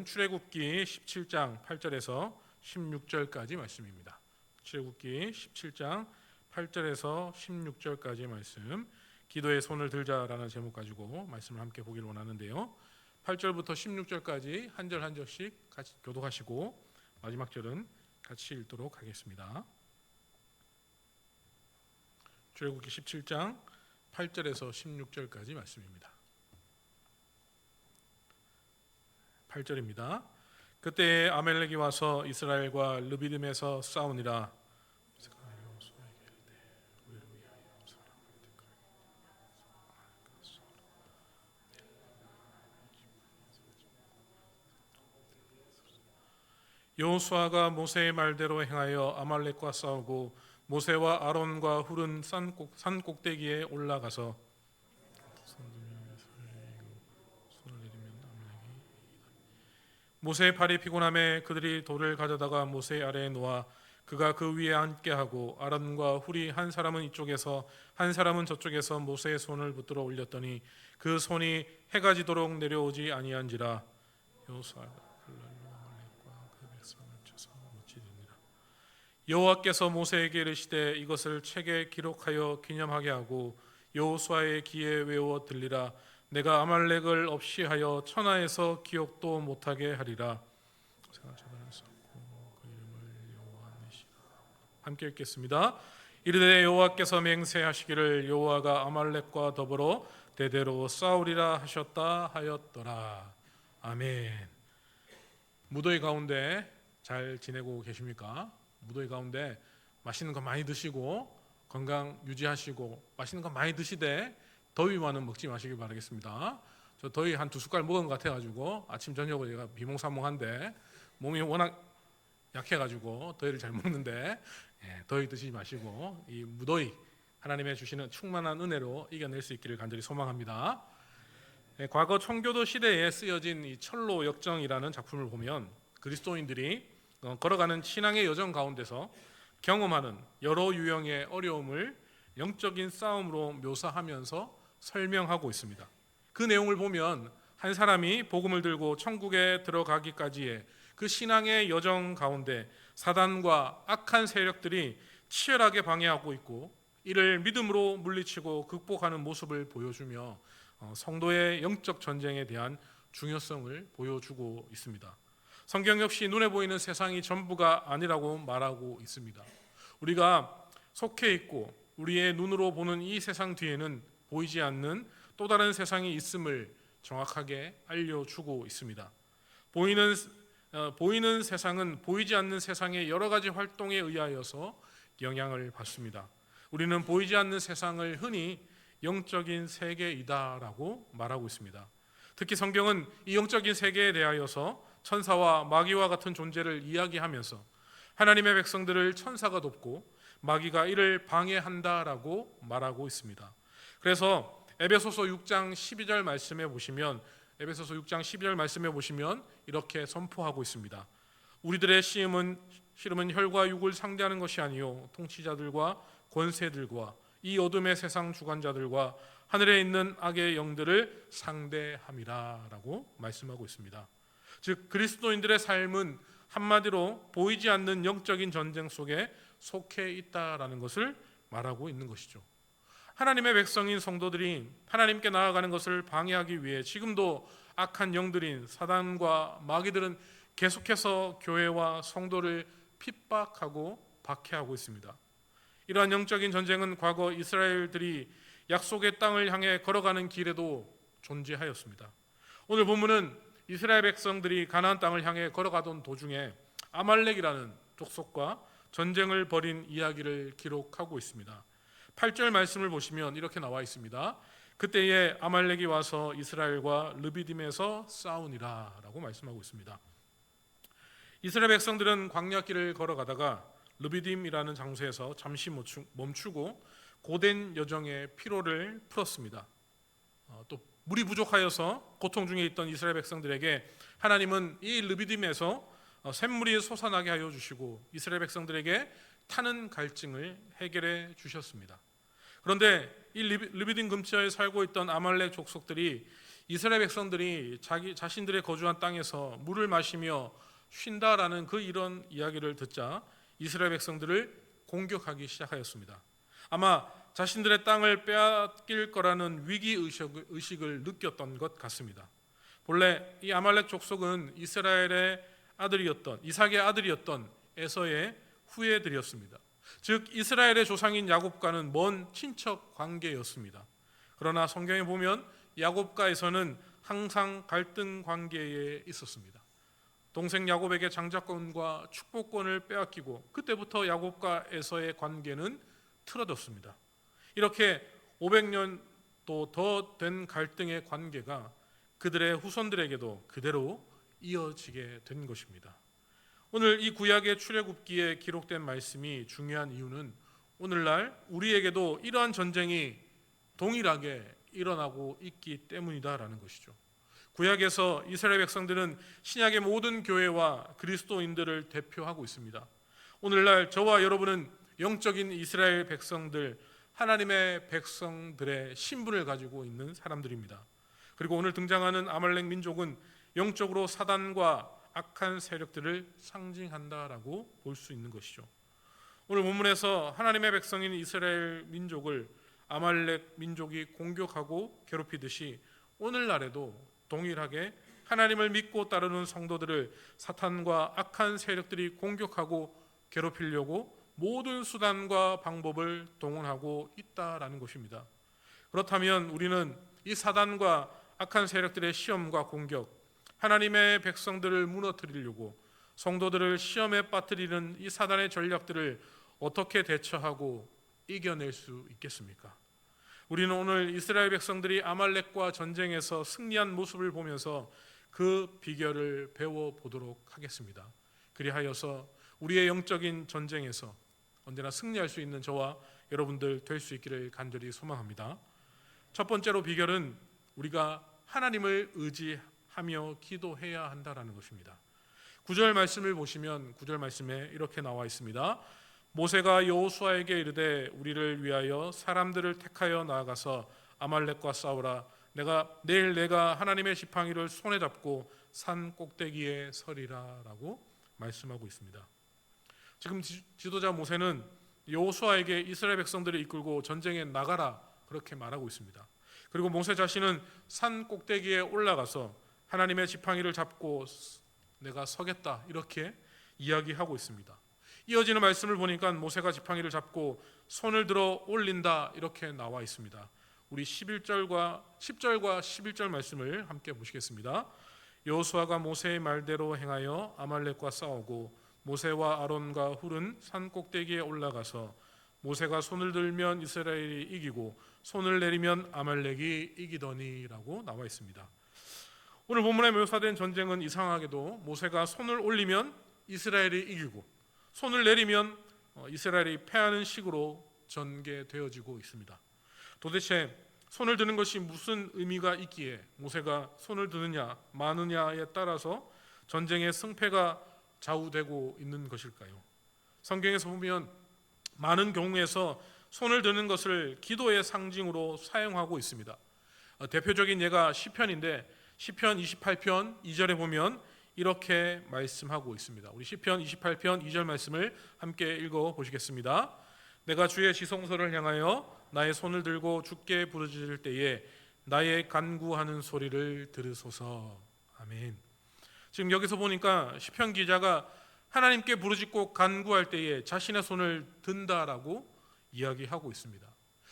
말씀은 출애굽기 17장 8절에서 16절까지 말씀입니다. 출애굽기 17장 8절에서 16절까지 말씀. 기도의 손을 들자라는 제목 가지고 말씀을 함께 보기를 원하는데요. 8절부터 16절까지 한 절 한 절씩 같이 교독하시고 마지막 절은 같이 읽도록 하겠습니다. 출애굽기 17장 8절에서 16절까지 말씀입니다. 8절입니다. 그때 아멜렉이 와서 이스라엘과 르비딤에서 싸우니라. 여호수아가 모세의 말대로 행하여 아말렉과 싸우고 모세와 아론과 훌은 산, 꼭대기에 올라가서 모세의 팔이 피곤함에 그들이 돌을 가져다가 모세 아래에 놓아 그가 그 위에 앉게 하고 아론과 훌이 한 사람은 이쪽에서 한 사람은 저쪽에서 모세의 손을 붙들어 올렸더니 그 손이 해가 지도록 내려오지 아니한지라. 여호와께서 모세에게 이르시되 이것을 책에 기록하여 기념하게 하고 여호수아의 귀에 외워 들리라 내가 아말렉을 없이 하여 천하에서 기억도 못하게 하리라. 그 함께 읽겠습니다. 이르되 여호와께서 맹세하시기를 여호와가 아말렉과 더불어 대대로 싸우리라 하셨다 하였더라. 아멘. 무더위 가운데 잘 지내고 계십니까? 무더위 가운데 맛있는 거 많이 드시고 건강 유지하시고 맛있는 거 많이 드시되 더위만은 먹지 마시길 바라겠습니다. 저 더위 한 두 숟갈 먹은 것 같아가지고 아침 저녁으로 제가 비몽사몽한데 몸이 워낙 약해가지고 더위를 잘 먹는데 예, 더위 드시지 마시고 이 무더위 하나님의 주시는 충만한 은혜로 이겨낼 수 있기를 간절히 소망합니다. 예, 과거 청교도 시대에 쓰여진 이 철로 역정이라는 작품을 보면 그리스도인들이 어, 걸어가는 신앙의 여정 가운데서 경험하는 여러 유형의 어려움을 영적인 싸움으로 묘사하면서 설명하고 있습니다. 그 내용을 보면 한 사람이 복음을 들고 천국에 들어가기까지의 그 신앙의 여정 가운데 사단과 악한 세력들이 치열하게 방해하고 있고 이를 믿음으로 물리치고 극복하는 모습을 보여주며 어, 성도의 영적 전쟁에 대한 중요성을 보여주고 있습니다. 성경 역시 눈에 보이는 세상이 전부가 아니라고 말하고 있습니다. 우리가 속해 있고 우리의 눈으로 보는 이 세상 뒤에는 보이지 않는 또 다른 세상이 있음을 정확하게 알려주고 있습니다. 보이는 어, 보이는 세상은 보이지 않는 세상의 여러 가지 활동에 의하여서 영향을 받습니다. 우리는 보이지 않는 세상을 흔히 영적인 세계이다라고 말하고 있습니다. 특히 성경은 이 영적인 세계에 대하여서 천사와 마귀와 같은 존재를 이야기하면서 하나님의 백성들을 천사가 돕고 마귀가 이를 방해한다라고 말하고 있습니다. 그래서 에베소서 6장 12절 말씀에 보시면 에베소서 6장 12절 말씀에 보시면 이렇게 선포하고 있습니다. 우리들의 씨름은 씨름은 혈과 육을 상대하는 것이 아니요 통치자들과 권세들과 이 어둠의 세상 주관자들과 하늘에 있는 악의 영들을 상대함이라라고 말씀하고 있습니다. 즉 그리스도인들의 삶은 한마디로 보이지 않는 영적인 전쟁 속에 속해 있다라는 것을 말하고 있는 것이죠. 하나님의 백성인 성도들이 하나님께 나아가는 것을 방해하기 위해 지금도 악한 영들인 사단과 마귀들은 계속해서 교회와 성도를 핍박하고 박해하고 있습니다. 이러한 영적인 전쟁은 과거 이스라엘들이 약속의 땅을 향해 걸어가는 길에도 존재하였습니다. 오늘 본문은 이스라엘 백성들이 가나안 땅을 향해 걸어가던 도중에 아말렉이라는 족속과 전쟁을 벌인 이야기를 기록하고 있습니다. 8절 말씀을 보시면 이렇게 나와 있습니다. 그때에 아말렉이 와서 이스라엘과 르비딤에서 싸우니라라고 말씀하고 있습니다. 이스라엘 백성들은 광야길을 걸어가다가 르비딤이라는 장소에서 잠시 멈추고 고된 여정의 피로를 풀었습니다. 어, 또 물이 부족하여서 고통 중에 있던 이스라엘 백성들에게 하나님은 이 르비딤에서 어, 샘물이 솟아나게 하여 주시고 이스라엘 백성들에게 타는 갈증을 해결해 주셨습니다. 그런데 이 르비딘 근처에 살고 있던 아말렉 족속들이 이스라엘 백성들이 자기 자신들의 거주한 땅에서 물을 마시며 쉰다라는 그 이런 이야기를 듣자 이스라엘 백성들을 공격하기 시작하였습니다. 아마 자신들의 땅을 빼앗길 거라는 위기 의식- 의식을 느꼈던 것 같습니다. 본래 이 아말렉 족속은 이스라엘의 아들이었던 이삭의 아들이었던 에서의 후예들이었습니다. 즉 이스라엘의 조상인 야곱과는 먼 친척 관계였습니다. 그러나 성경에 보면 야곱과에서는 항상 갈등 관계에 있었습니다. 동생 야곱에게 장자권과 축복권을 빼앗기고 그때부터 야곱과 에서의 관계는 틀어졌습니다. 이렇게 500년도 더 된 갈등의 관계가 그들의 후손들에게도 그대로 이어지게 된 것입니다. 오늘 이 구약의 출애굽기에 기록된 말씀이 중요한 이유는 오늘날 우리에게도 이러한 전쟁이 동일하게 일어나고 있기 때문이다라는 것이죠. 구약에서 이스라엘 백성들은 신약의 모든 교회와 그리스도인들을 대표하고 있습니다. 오늘날 저와 여러분은 영적인 이스라엘 백성들, 하나님의 백성들의 신분을 가지고 있는 사람들입니다. 그리고 오늘 등장하는 아말렉 민족은 영적으로 사단과 악한 세력들을 상징한다라고 볼 수 있는 것이죠. 오늘 본문에서 하나님의 백성인 이스라엘 민족을 아말렉 민족이 공격하고 괴롭히듯이 오늘날에도 동일하게 하나님을 믿고 따르는 성도들을 사탄과 악한 세력들이 공격하고 괴롭히려고 모든 수단과 방법을 동원하고 있다라는 것입니다. 그렇다면 우리는 이 사단과 악한 세력들의 시험과 공격, 하나님의 백성들을 무너뜨리려고 성도들을 시험에 빠뜨리는 이 사단의 전략들을 어떻게 대처하고 이겨낼 수 있겠습니까? 우리는 오늘 이스라엘 백성들이 아말렉과 전쟁에서 승리한 모습을 보면서 그 비결을 배워 보도록 하겠습니다. 그리하여서 우리의 영적인 전쟁에서 언제나 승리할 수 있는 저와 여러분들 될 수 있기를 간절히 소망합니다. 첫 번째로 비결은 우리가 하나님을 의지 하며 기도해야 한다라는 것입니다. 구절 말씀을 보시면 구절 말씀에 이렇게 나와 있습니다. 모세가 여호수아에게 이르되 우리를 위하여 사람들을 택하여 나아가서 아말렉과 싸우라. 내가 내일 내가 하나님의 지팡이를 손에 잡고 산 꼭대기에 서리라라고 말씀하고 있습니다. 지금 지- 지도자 모세는 여호수아에게 이스라엘 백성들을 이끌고 전쟁에 나가라 그렇게 말하고 있습니다. 그리고 모세 자신은 산 꼭대기에 올라가서 하나님의 지팡이를 잡고 내가 서겠다 이렇게 이야기하고 있습니다. 이어지는 말씀을 보니까 모세가 지팡이를 잡고 손을 들어 올린다 이렇게 나와 있습니다. 우리 11절과 10절과 11절 말씀을 함께 보시겠습니다. 여호수아가 모세의 말대로 행하여 아말렉과 싸우고 모세와 아론과 훌은 산 꼭대기에 올라가서 모세가 손을 들면 이스라엘이 이기고 손을 내리면 아말렉이 이기더니라고 나와 있습니다. 오늘 본문에 묘사된 전쟁은 이상하게도 모세가 손을 올리면 이스라엘이 이기고 손을 내리면 어, 이스라엘이 패하는 식으로 전개되어지고 있습니다. 도대체 손을 드는 것이 무슨 의미가 있기에 모세가 손을 드느냐 마느냐에 따라서 전쟁의 승패가 좌우되고 있는 것일까요? 성경에서 보면 많은 경우에서 손을 드는 것을 기도의 상징으로 사용하고 있습니다. 어, 대표적인 예가 시편인데 시편 28편 2절에 보면 이렇게 말씀하고 있습니다. 우리 시편 28편 2절 말씀을 함께 읽어 보시겠습니다. 내가 주의 지성소를 향하여 나의 손을 들고 주께 부르짖을 때에 나의 간구하는 소리를 들으소서. 아멘. 지금 여기서 보니까 시편 기자가 하나님께 부르짖고 간구할 때에 자신의 손을 든다라고 이야기하고 있습니다.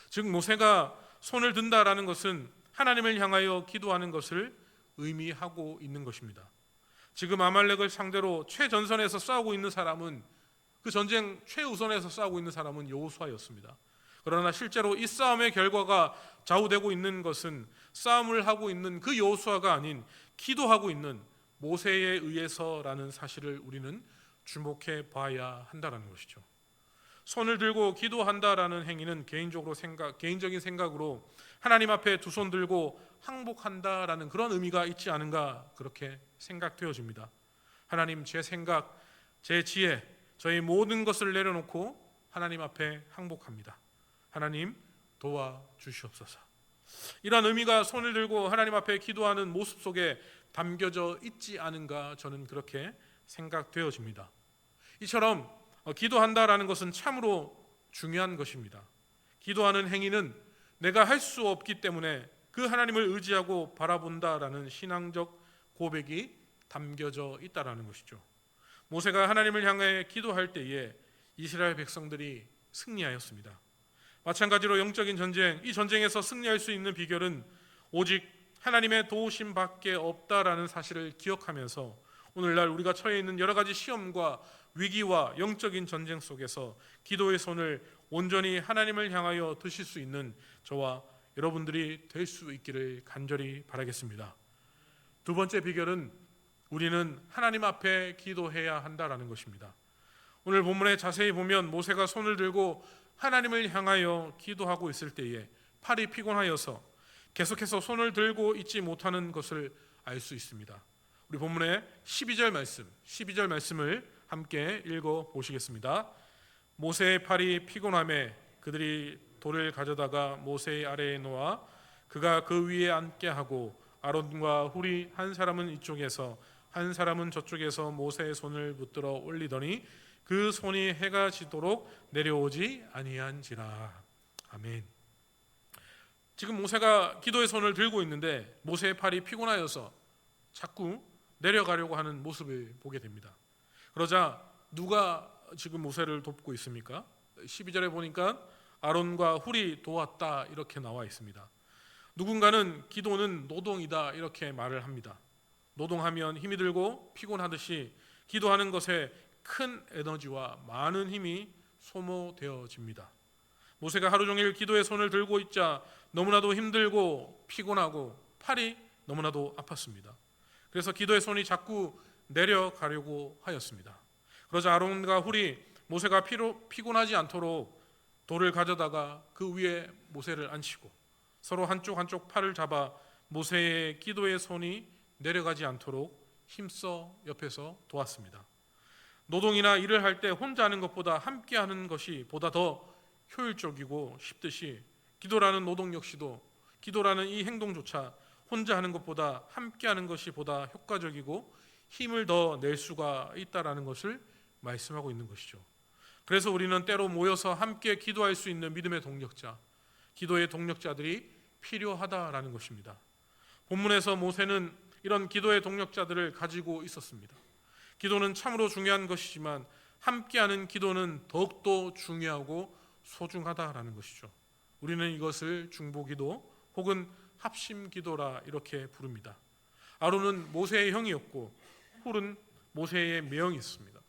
즉 모세가 손을 든다라는 것은 하나님을 향하여 기도하는 것을 의미하고 있는 것입니다. 지금 아말렉을 상대로 최전선에서 싸우고 있는 사람은 그 전쟁 최우선에서 싸우고 있는 사람은 여호수아였습니다. 그러나 실제로 이 싸움의 결과가 좌우되고 있는 것은 싸움을 하고 있는 그 여호수아가 아닌 기도하고 있는 모세에 의해서라는 사실을 우리는 주목해 봐야 한다라는 것이죠. 손을 들고 기도한다라는 행위는 개인적으로 생각 개인적인 생각으로 하나님 앞에 두 손 들고 항복한다라는 그런 의미가 있지 않은가 그렇게 생각되어집니다. 하나님 제 생각, 제 지혜, 저희 모든 것을 내려놓고 하나님 앞에 항복합니다. 하나님 도와 주시옵소서. 이러한 의미가 손을 들고 하나님 앞에 기도하는 모습 속에 담겨져 있지 않은가 저는 그렇게 생각되어집니다. 이처럼 어, 기도한다라는 것은 참으로 중요한 것입니다. 기도하는 행위는 내가 할 수 없기 때문에 그 하나님을 의지하고 바라본다라는 신앙적 고백이 담겨져 있다라는 것이죠. 모세가 하나님을 향해 기도할 때에 이스라엘 백성들이 승리하였습니다. 마찬가지로 영적인 전쟁, 이 전쟁에서 승리할 수 있는 비결은 오직 하나님의 도우심밖에 없다라는 사실을 기억하면서 오늘날 우리가 처해 있는 여러 가지 시험과 위기와 영적인 전쟁 속에서 기도의 손을 온전히 하나님을 향하여 드실 수 있는 저와 여러분들이 될 수 있기를 간절히 바라겠습니다. 두 번째 비결은 우리는 하나님 앞에 기도해야 한다라는 것입니다. 오늘 본문에 자세히 보면 모세가 손을 들고 하나님을 향하여 기도하고 있을 때에 팔이 피곤하여서 계속해서 손을 들고 있지 못하는 것을 알 수 있습니다. 우리 본문의 12절 말씀, 12절 말씀을 함께 읽어 보시겠습니다. 모세의 팔이 피곤함에 그들이 돌을 가져다가 모세의 아래에 놓아 그가 그 위에 앉게 하고 아론과 훌이 한 사람은 이쪽에서 한 사람은 저쪽에서 모세의 손을 붙들어 올리더니 그 손이 해가 지도록 내려오지 아니한지라. 아멘. 지금 모세가 기도의 손을 들고 있는데 모세의 팔이 피곤하여서 자꾸 내려가려고 하는 모습을 보게 됩니다. 그러자 누가 지금 모세를 돕고 있습니까? 12절에 보니까 아론과 훌이 도왔다 이렇게 나와 있습니다. 누군가는 기도는 노동이다 이렇게 말을 합니다. 노동하면 힘이 들고 피곤하듯이 기도하는 것에 큰 에너지와 많은 힘이 소모되어집니다. 모세가 하루 종일 기도의 손을 들고 있자 너무나도 힘들고 피곤하고 팔이 너무나도 아팠습니다. 그래서 기도의 손이 자꾸 내려가려고 하였습니다. 그러자 아론과 훌이 모세가 피로, 피곤하지 않도록 돌을 가져다가 그 위에 모세를 앉히고 서로 한쪽 한쪽 팔을 잡아 모세의 기도의 손이 내려가지 않도록 힘써 옆에서 도왔습니다. 노동이나 일을 할 때 혼자 하는 것보다 함께 하는 것이 보다 더 효율적이고 쉽듯이 기도라는 노동 역시도 기도라는 이 행동조차 혼자 하는 것보다 함께 하는 것이 보다 효과적이고 힘을 더 낼 수가 있다라는 것을 말씀하고 있는 것이죠. 그래서 우리는 때로 모여서 함께 기도할 수 있는 믿음의 동력자, 기도의 동력자들이 필요하다라는 것입니다. 본문에서 모세는 이런 기도의 동력자들을 가지고 있었습니다. 기도는 참으로 중요한 것이지만 함께하는 기도는 더욱더 중요하고 소중하다라는 것이죠. 우리는 이것을 중보기도 혹은 합심 기도라 이렇게 부릅니다. 아론은 모세의 형이었고 훌은 모세의 매형이었습니다.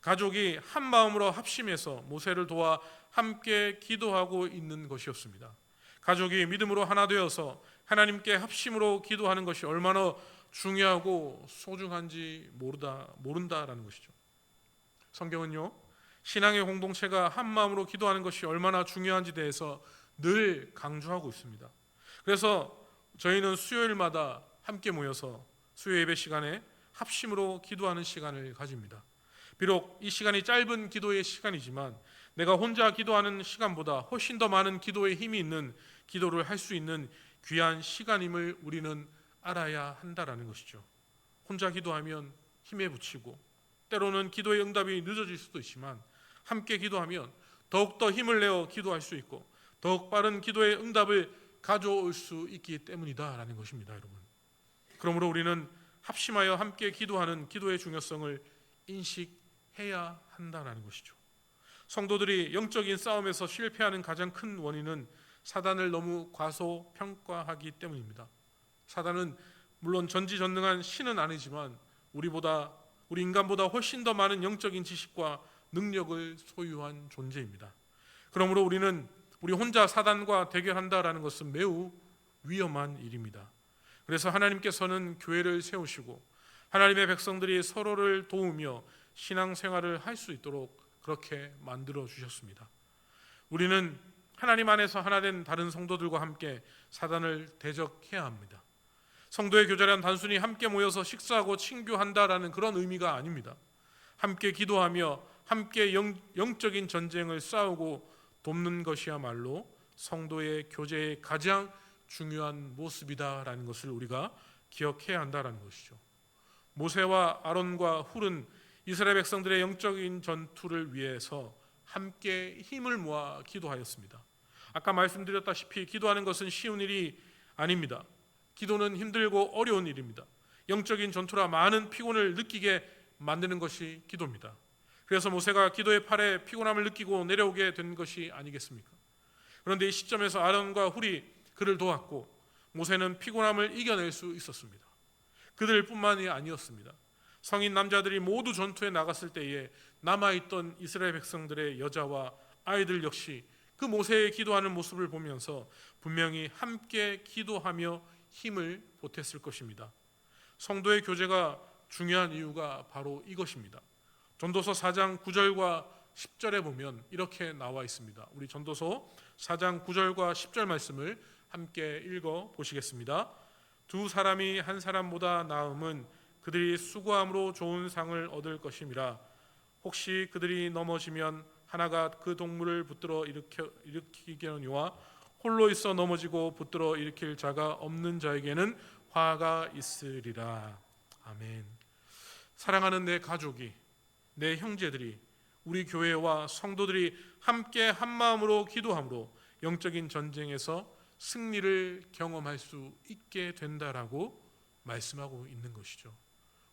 가족이 한 마음으로 합심해서 모세를 도와 함께 기도하고 있는 것이었습니다. 가족이 믿음으로 하나 되어서 하나님께 합심으로 기도하는 것이 얼마나 중요하고 소중한지 모르다 모른다라는 것이죠. 성경은요 신앙의 공동체가 한 마음으로 기도하는 것이 얼마나 중요한지 대해서 늘 강조하고 있습니다. 그래서 저희는 수요일마다 함께 모여서 수요 예배 시간에 합심으로 기도하는 시간을 가집니다. 비록 이 시간이 짧은 기도의 시간이지만 내가 혼자 기도하는 시간보다 훨씬 더 많은 기도의 힘이 있는 기도를 할 수 있는 귀한 시간임을 우리는 알아야 한다라는 것이죠. 혼자 기도하면 힘에 부치고 때로는 기도의 응답이 늦어질 수도 있지만 함께 기도하면 더욱더 힘을 내어 기도할 수 있고 더욱 빠른 기도의 응답을 가져올 수 있기 때문이다라는 것입니다, 여러분. 그러므로 우리는 합심하여 함께 기도하는 기도의 중요성을 인식해야 한다라는 것이죠. 성도들이 영적인 싸움에서 실패하는 가장 큰 원인은 사단을 너무 과소평가하기 때문입니다. 사단은 물론 전지전능한 신은 아니지만 우리보다 우리 인간보다 훨씬 더 많은 영적인 지식과 능력을 소유한 존재입니다. 그러므로 우리는 우리 혼자 사단과 대결한다라는 것은 매우 위험한 일입니다. 그래서 하나님께서는 교회를 세우시고 하나님의 백성들이 서로를 도우며 신앙생활을 할 수 있도록 그렇게 만들어 주셨습니다. 우리는 하나님 안에서 하나 된 다른 성도들과 함께 사단을 대적해야 합니다. 성도의 교제란 단순히 함께 모여서 식사하고 친교한다라는 그런 의미가 아닙니다. 함께 기도하며 함께 영, 영적인 전쟁을 싸우고 돕는 것이야말로 성도의 교제의 가장 중요한 모습이다라는 것을 우리가 기억해야 한다라는 것이죠. 모세와 아론과 훌은 이스라엘 백성들의 영적인 전투를 위해서 함께 힘을 모아 기도하였습니다. 아까 말씀드렸다시피 기도하는 것은 쉬운 일이 아닙니다. 기도는 힘들고 어려운 일입니다. 영적인 전투라 많은 피곤을 느끼게 만드는 것이 기도입니다. 그래서 모세가 기도의 팔에 피곤함을 느끼고 내려오게 된 것이 아니겠습니까? 그런데 이 시점에서 아론과 훌이 그를 도왔고 모세는 피곤함을 이겨낼 수 있었습니다. 그들뿐만이 아니었습니다. 성인 남자들이 모두 전투에 나갔을 때에 남아있던 이스라엘 백성들의 여자와 아이들 역시 그 모세의 기도하는 모습을 보면서 분명히 함께 기도하며 힘을 보탰을 것입니다. 성도의 교제가 중요한 이유가 바로 이것입니다. 전도서 4장 9절과 10절에 보면 이렇게 나와 있습니다. 우리 전도서 4장 9절과 10절 말씀을 함께 읽어 보시겠습니다. 두 사람이 한 사람보다 나음은 그들이 수고함으로 좋은 상을 얻을 것임이라. 혹시 그들이 넘어지면 하나가 그 동물을 붙들어 일으켜 일으키려니와 홀로 있어 넘어지고 붙들어 일으킬 자가 없는 자에게는 화가 있으리라. 아멘. 사랑하는 내 가족이 내 형제들이 우리 교회와 성도들이 함께 한 마음으로 기도함으로 영적인 전쟁에서 승리를 경험할 수 있게 된다라고 말씀하고 있는 것이죠.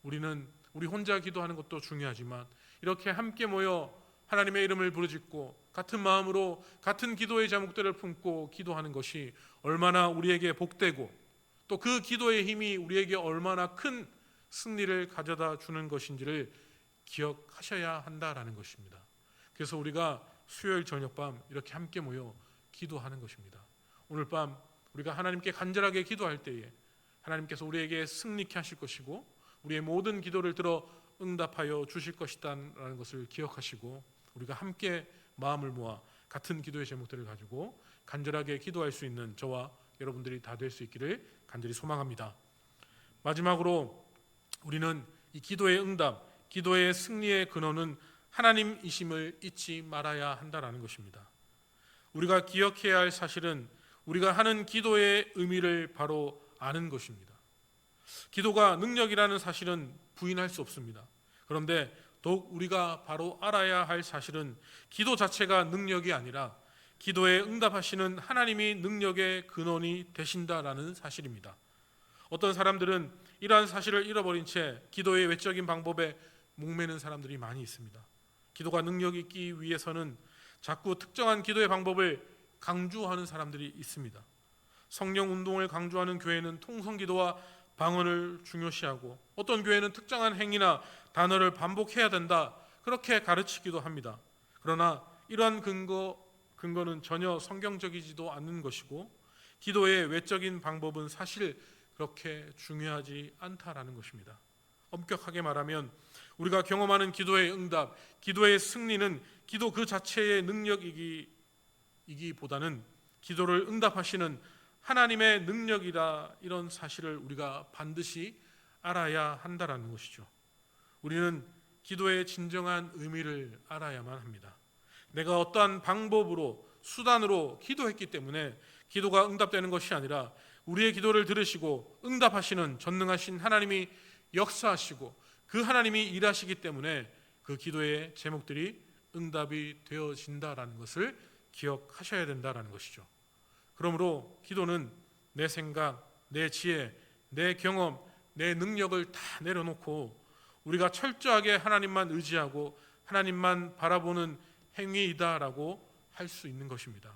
우리는 우리 혼자 기도하는 것도 중요하지만 이렇게 함께 모여 하나님의 이름을 부르짖고 같은 마음으로 같은 기도의 제목들을 품고 기도하는 것이 얼마나 우리에게 복되고 또 그 기도의 힘이 우리에게 얼마나 큰 승리를 가져다 주는 것인지를 기억하셔야 한다라는 것입니다. 그래서 우리가 수요일 저녁 밤 이렇게 함께 모여 기도하는 것입니다. 오늘 밤 우리가 하나님께 간절하게 기도할 때에 하나님께서 우리에게 승리케 하실 것이고 우리의 모든 기도를 들어 응답하여 주실 것이다라는 것을 기억하시고 우리가 함께 마음을 모아 같은 기도의 제목들을 가지고 간절하게 기도할 수 있는 저와 여러분들이 다 될 수 있기를 간절히 소망합니다. 마지막으로 우리는 이 기도의 응답, 기도의 승리의 근원은 하나님이심을 잊지 말아야 한다라는 것입니다. 우리가 기억해야 할 사실은 우리가 하는 기도의 의미를 바로 아는 것입니다. 기도가 능력이라는 사실은 부인할 수 없습니다. 그런데 더욱 우리가 바로 알아야 할 사실은 기도 자체가 능력이 아니라 기도에 응답하시는 하나님이 능력의 근원이 되신다라는 사실입니다. 어떤 사람들은 이러한 사실을 잃어버린 채 기도의 외적인 방법에 목매는 사람들이 많이 있습니다. 기도가 능력이 있기 위해서는 자꾸 특정한 기도의 방법을 강조하는 사람들이 있습니다. 성령 운동을 강조하는 교회는 통성 기도와 방언을 중요시하고 어떤 교회는 특정한 행위나 단어를 반복해야 된다 그렇게 가르치기도 합니다. 그러나 이러한 근거 근거는 전혀 성경적이지도 않는 것이고 기도의 외적인 방법은 사실 그렇게 중요하지 않다라는 것입니다. 엄격하게 말하면 우리가 경험하는 기도의 응답, 기도의 승리는 기도 그 자체의 능력이기 이기보다는 기도를 응답하시는 하나님의 능력이다 이런 사실을 우리가 반드시 알아야 한다라는 것이죠. 우리는 기도의 진정한 의미를 알아야만 합니다. 내가 어떠한 방법으로 수단으로 기도했기 때문에 기도가 응답되는 것이 아니라 우리의 기도를 들으시고 응답하시는 전능하신 하나님이 역사하시고 그 하나님이 일하시기 때문에 그 기도의 제목들이 응답이 되어진다라는 것을 기억하셔야 된다라는 것이죠. 그러므로 기도는 내 생각, 내 지혜, 내 경험, 내 능력을 다 내려놓고 우리가 철저하게 하나님만 의지하고 하나님만 바라보는 행위이다라고 할 수 있는 것입니다.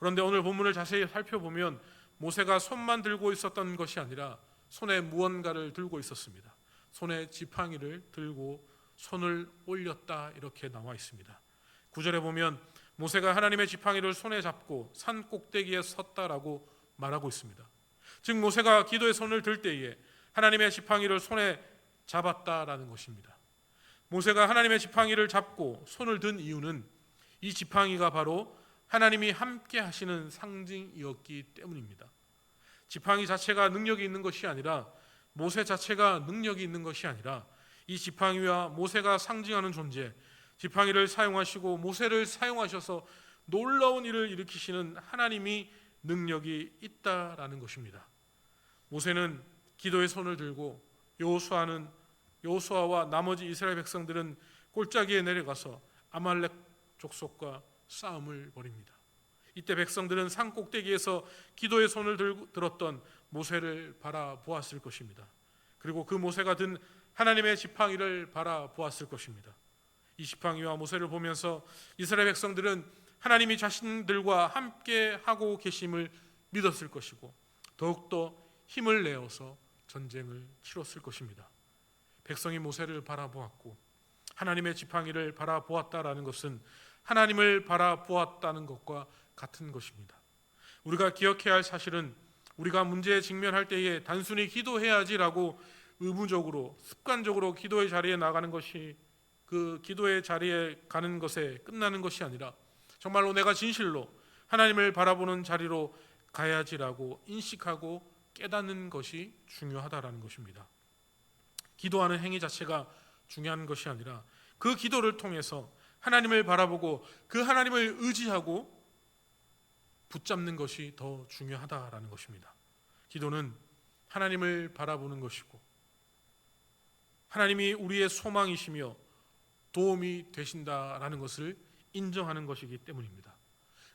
그런데 오늘 본문을 자세히 살펴보면 모세가 손만 들고 있었던 것이 아니라 손에 무언가를 들고 있었습니다. 손에 지팡이를 들고 손을 올렸다 이렇게 나와 있습니다. 구절에 보면 모세가 하나님의 지팡이를 손에 잡고 산 꼭대기에 섰다라고 말하고 있습니다. 즉 모세가 기도의 손을 들 때에 하나님의 지팡이를 손에 잡았다라는 것입니다. 모세가 하나님의 지팡이를 잡고 손을 든 이유는 이 지팡이가 바로 하나님이 함께 하시는 상징이었기 때문입니다. 지팡이 자체가 능력이 있는 것이 아니라 모세 자체가 능력이 있는 것이 아니라 이 지팡이와 모세가 상징하는 존재, 지팡이를 사용하시고 모세를 사용하셔서 놀라운 일을 일으키시는 하나님이 능력이 있다라는 것입니다. 모세는 기도의 손을 들고 여호수아는 여호수아와 나머지 이스라엘 백성들은 골짜기에 내려가서 아말렉 족속과 싸움을 벌입니다. 이때 백성들은 산 꼭대기에서 기도의 손을 들고, 들었던 모세를 바라보았을 것입니다. 그리고 그 모세가 든 하나님의 지팡이를 바라보았을 것입니다. 이 지팡이와 모세를 보면서 이스라엘 백성들은 하나님이 자신들과 함께 하고 계심을 믿었을 것이고 더욱더 힘을 내어서 전쟁을 치렀을 것입니다. 백성이 모세를 바라보았고 하나님의 지팡이를 바라보았다라는 것은 하나님을 바라보았다는 것과 같은 것입니다. 우리가 기억해야 할 사실은 우리가 문제에 직면할 때에 단순히 기도해야지라고 의무적으로 습관적으로 기도의 자리에 나가는 것이 그 기도의 자리에 가는 것에 끝나는 것이 아니라 정말로 내가 진실로 하나님을 바라보는 자리로 가야지라고 인식하고 깨닫는 것이 중요하다라는 것입니다. 기도하는 행위 자체가 중요한 것이 아니라 그 기도를 통해서 하나님을 바라보고 그 하나님을 의지하고 붙잡는 것이 더 중요하다라는 것입니다. 기도는 하나님을 바라보는 것이고 하나님이 우리의 소망이시며 도움이 되신다라는 것을 인정하는 것이기 때문입니다.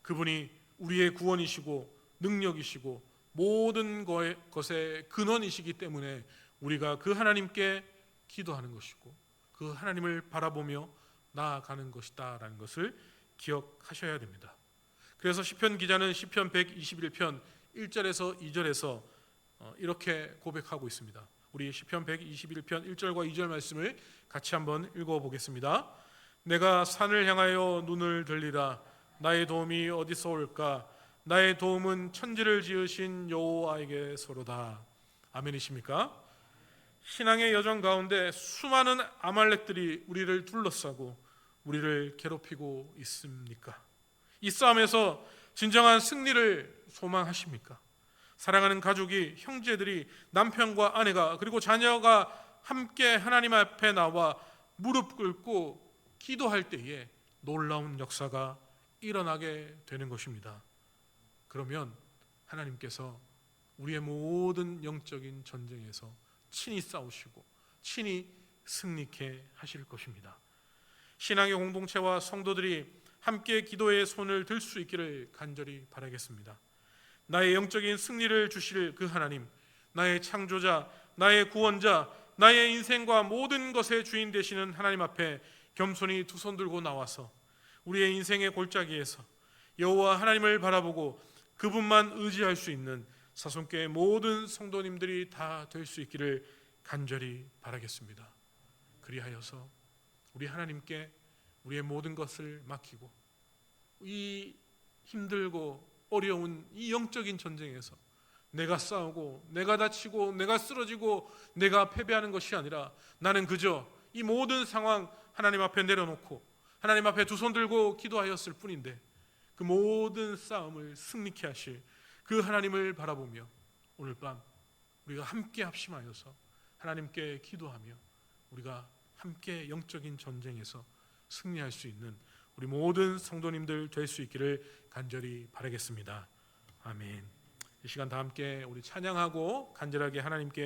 그분이 우리의 구원이시고 능력이시고 모든 것의 근원이시기 때문에 우리가 그 하나님께 기도하는 것이고 그 하나님을 바라보며 나아가는 것이다라는 것을 기억하셔야 됩니다. 그래서 시편 기자는 시편 121편 1절에서 2절에서 어, 이렇게 고백하고 있습니다. 우리 시편 121편 1절과 2절 말씀을 같이 한번 읽어 보겠습니다. 내가 산을 향하여 눈을 들리라 나의 도움이 어디서 올까 나의 도움은 천지를 지으신 여호와에게서로다. 아멘이십니까? 신앙의 여정 가운데 수많은 아말렉들이 우리를 둘러싸고 우리를 괴롭히고 있습니까? 이 싸움에서 진정한 승리를 소망하십니까? 사랑하는 가족이 형제들이 남편과 아내가 그리고 자녀가 함께 하나님 앞에 나와 무릎 꿇고 기도할 때에 놀라운 역사가 일어나게 되는 것입니다. 그러면 하나님께서 우리의 모든 영적인 전쟁에서 친히 싸우시고 친히 승리케 하실 것입니다. 신앙의 공동체와 성도들이 함께 기도의 손을 들 수 있기를 간절히 바라겠습니다. 나의 영적인 승리를 주실 그 하나님, 나의 창조자, 나의 구원자, 나의 인생과 모든 것의 주인 되시는 하나님 앞에 겸손히 두 손 들고 나와서 우리의 인생의 골짜기에서 여호와 하나님을 바라보고 그분만 의지할 수 있는 사손교회 모든 성도님들이 다 될 수 있기를 간절히 바라겠습니다. 그리하여서 우리 하나님께 우리의 모든 것을 맡기고 이 힘들고 어려운 이 영적인 전쟁에서 내가 싸우고 내가 다치고 내가 쓰러지고 내가 패배하는 것이 아니라 나는 그저 이 모든 상황 하나님 앞에 내려놓고 하나님 앞에 두 손 들고 기도하였을 뿐인데 그 모든 싸움을 승리케 하실 그 하나님을 바라보며 오늘 밤 우리가 함께 합심하여서 하나님께 기도하며 우리가 함께 영적인 전쟁에서 승리할 수 있는 우리 모든 성도님들 될 수 있기를 간절히 바라겠습니다. 아멘. 이 시간 다 함께 우리 찬양하고 간절하게 하나님께